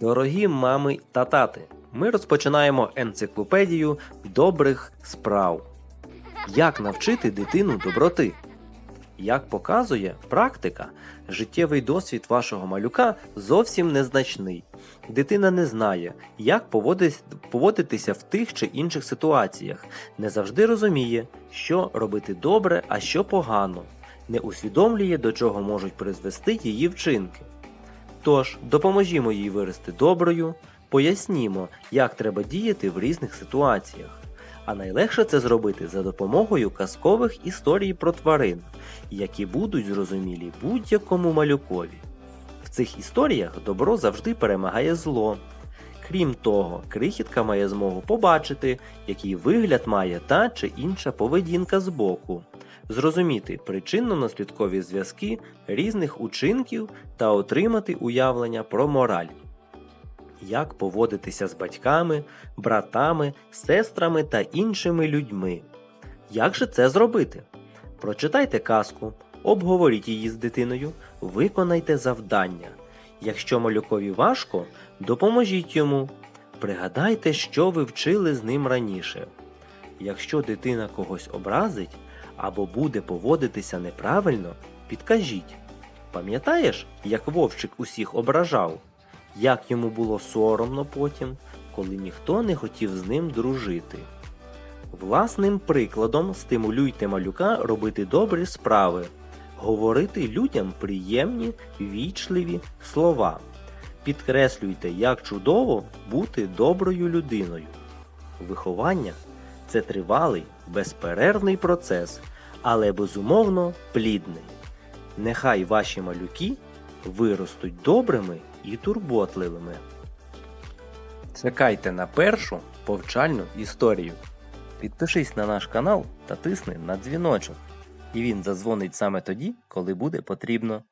Дорогі мами та тати, ми розпочинаємо енциклопедію добрих справ. Як навчити дитину доброти? Як показує практика, життєвий досвід вашого малюка зовсім незначний. Дитина не знає, як поводитися в тих чи інших ситуаціях, не завжди розуміє, що робити добре, а що погано, не усвідомлює, до чого можуть призвести її вчинки. Тож допоможімо їй вирости доброю, пояснімо, як треба діяти в різних ситуаціях. А найлегше це зробити за допомогою казкових історій про тварин, які будуть зрозумілі будь-якому малюкові. В цих історіях добро завжди перемагає зло. Крім того, крихітка має змогу побачити, який вигляд має та чи інша поведінка збоку, зрозуміти причинно-наслідкові зв'язки різних учинків та отримати уявлення про мораль. Як поводитися з батьками, братами, сестрами та іншими людьми. Як же це зробити? Прочитайте казку, обговоріть її з дитиною, виконайте завдання. Якщо малюкові важко, допоможіть йому. Пригадайте, що ви вчили з ним раніше. Якщо дитина когось образить або буде поводитися неправильно, підкажіть. Пам'ятаєш, як вовчик усіх ображав? Як йому було соромно потім, коли ніхто не хотів з ним дружити? Власним прикладом стимулюйте малюка робити добрі справи, говорити людям приємні, вічливі слова. Підкреслюйте, як чудово бути доброю людиною. Виховання це тривалий, безперервний процес, але безумовно плідний. Нехай ваші малюки виростуть добрими і турботливими. Чекайте на першу повчальну історію. Підпишись на наш канал та тисни на дзвіночок, і він задзвонить саме тоді, коли буде потрібно.